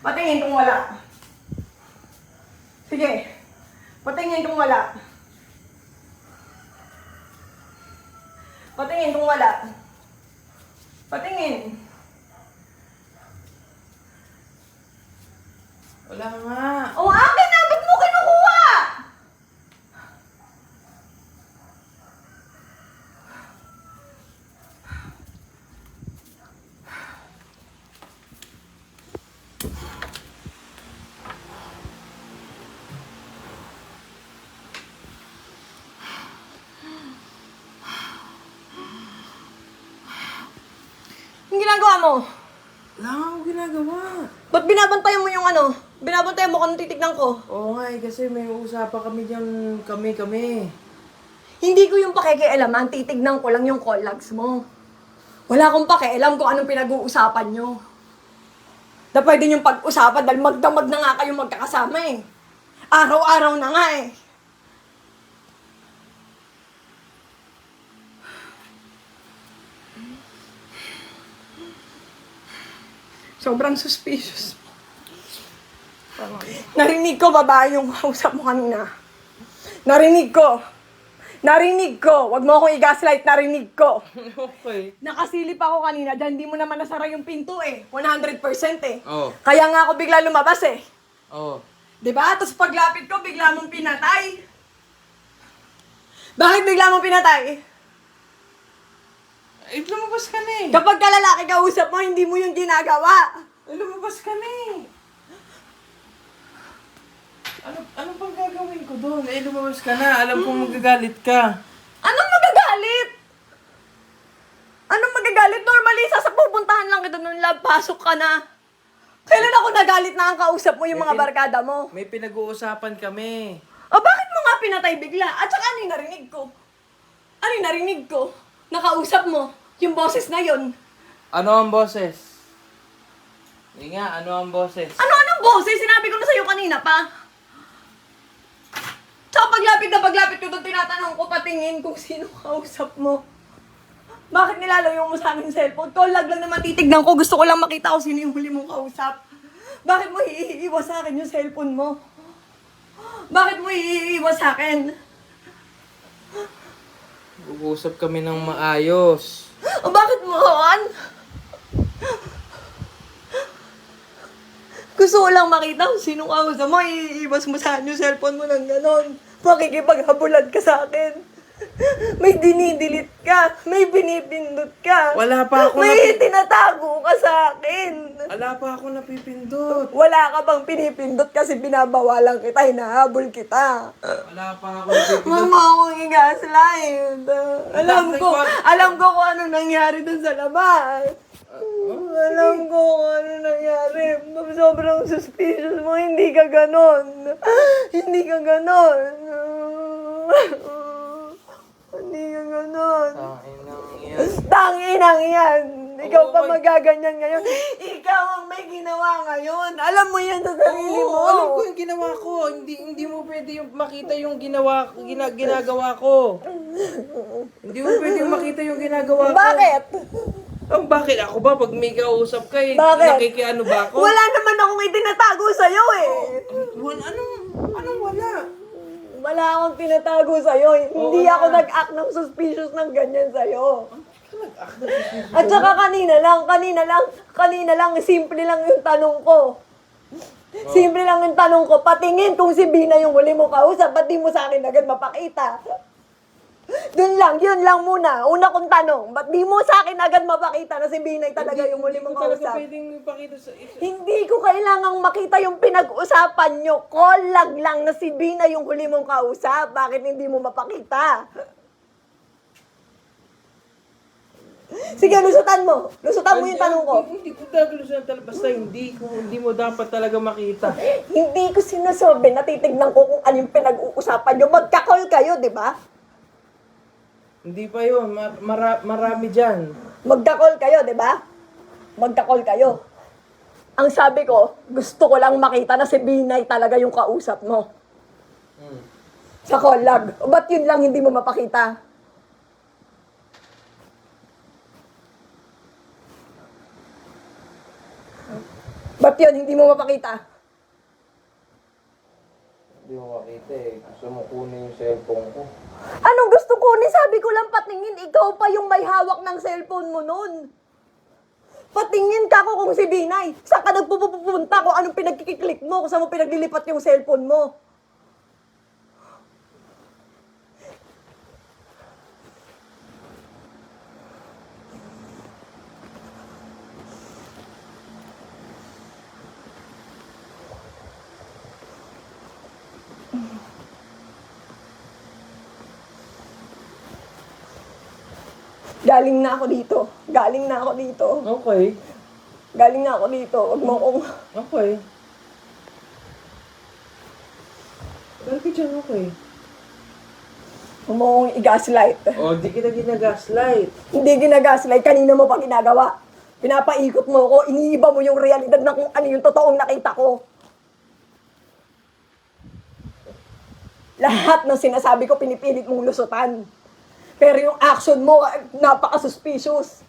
Patingin kung wala. Sige. Patingin kung wala. Patingin kung wala. Patingin. Wala nga. O akin na! Ba't mo kinukuha? Ang ginagawa mo? Wala nga akong ginagawa. Ba't binabantayan mo yung ano? Binabantayan mo kung titignan ko? Oo nga eh, kasi may usapan kami dyan, kami-kami. Hindi ko yung pakikialaman, titignan ko lang yung call logs mo. Wala akong pakialam kung anong pinag-uusapan nyo. Na pwede yung pag-usapan dahil magdamag na nga kayo magkakasama eh. Araw-araw na nga eh. Sobrang suspicious. Narinig ko babae yung kausap mo kanina. Narinig ko. Narinig ko. Huwag mo akong i-gaslight. Narinig ko. okay. Nakasilip ako kanina dyan. Hindi mo naman nasara yung pinto eh. 100% eh. Oo. Kaya nga ako bigla lumabas eh. Oo. Di ba? Tapos paglapit ko, bigla mong pinatay. Bakit bigla mong pinatay? Eh, lumabas ka na eh. Kapag ka lalaki kausap mo, hindi mo yung ginagawa. Eh, lumabas ka na eh. Ano, ano bang gagawin ko doon? Eh, lumabas ka na. Alam kong magagalit ka. Anong magagalit? Anong magagalit? Normally, sa pupuntahan lang kita nung lab, pasok ka na. Kailan ako nagalit na ang kausap mo yung May mga barkada mo? May pinag-uusapan kami. O bakit mo nga pinatay bigla? At saka ano yung narinig ko? Ano yung narinig ko? Nakausap mo? Yung boses na yon. Ano ang boses? Hindi nga, ano ang boses? Ano anong boses? Sinabi ko na sa'yo kanina pa. Tsaka paglapit na paglapit ko doon, tinatanong ko patingin kung sino kausap mo. Bakit nilalayo mo sa akin cellphone? Call log lang naman titignan ko. Gusto ko lang makita kung sino yung huli mong kausap. Bakit mo iiiwas sa akin yung cellphone mo? Bakit mo iiiwas sa akin? Uusap kami ng maayos. O bakit mo, Juan? Gusto ko lang makita kung sino kausap mo. Iiwas mo sa akin yung cellphone mo ng ganon. Makikipaghabulan ka sa akin. May dinidilit ka. May binipindot ka. Wala pa ako May napi- tinatago ka sa akin. Wala pa ako napipindot. Wala ka bang pinipindot kasi binabawalan kita, hinahabol kita. Wala pa ako napipindot. Mo akong i-gaslight. Alam ko, alam ko kung ano nangyari dun sa labas. Alam ko kung ano nangyari. Sobrang suspicious mo. Hindi ka ganon. Hindi ka ganon. Hindi ka ganon. Tangin ng iyan. Tanginang yan. Ikaw pa may- magaganyan ngayon. Ikaw ang may ginawa ngayon. Alam mo yan sa sarili mo. Alam ko yung ginawa ko. Hindi hindi mo pwede yung makita yung ginawa gina, ginagawa ko. hindi mo pwede yung makita yung ginagawa ko. Bakit? Ang bakit ako ba pag may kausap ka eh, Bakit? nakikiano ba ako? Wala naman akong itinatago sa'yo eh. Wala, anong, anong wala? Wala akong tinatago sa'yo. Hindi ako nag-act ng suspicious ng ganyan sa'yo. At saka kanina lang, kanina lang, kanina lang, simple lang yung tanong ko. Simple lang yung tanong ko. Patingin kung si Bina yung huli mo kausap, ba't di mo sa akin agad mapakita? Doon lang, yun lang muna. Una kong tanong, ba't di mo sa akin agad mapakita na si Binay talaga yung Hindi mong talaga kausap? pwedeng ipakita sa isa. Hindi ko kailangang makita yung pinag-usapan nyo. Call lang na si Bina yung huli mong kausap. Bakit hindi mo mapakita? Sige, lusutan mo. Lusutan mo yung tanong ko. Hindi, hindi ko gagalusan talaga. Basta hindi ko, hindi mo dapat talaga makita. Hindi ko sinasabi na titignan ko kung ano yung pinag-uusapan nyo. Magka-call kayo, di ba? Hindi pa yun. Mar- mara- marami dyan. Magka-call kayo, di ba? Magka-call kayo. Ang sabi ko, gusto ko lang makita na si Binay talaga yung kausap mo. Hmm. Sa. O ba't yun lang hindi mo mapakita? Ba't yun, hindi mo mapakita? Hindi mo makita eh. Gusto mo kunin yung cellphone ko. Anong gusto ko ni Sabi ko lang patingin, ikaw pa yung may hawak ng cellphone mo nun. Patingin ka ko kung si Binay. Saan ka nagpupunta kung anong pinagkiklik mo, kung saan mo pinaglilipat yung cellphone mo. Galing na ako dito. Galing na ako dito. Okay. Galing na ako dito. Huwag mo kong... Okay. Bakit ka dyan okay? Huwag mo kong i-gaslight. Oh, di kita ginagaslight. Hindi ginagaslight. Kanina mo pa ginagawa. Pinapaikot mo ko. Iniiba mo yung realidad na kung ano yung totoong nakita ko. Lahat ng sinasabi ko, pinipilit mong lusutan. Pero yung action mo, napaka-suspicious.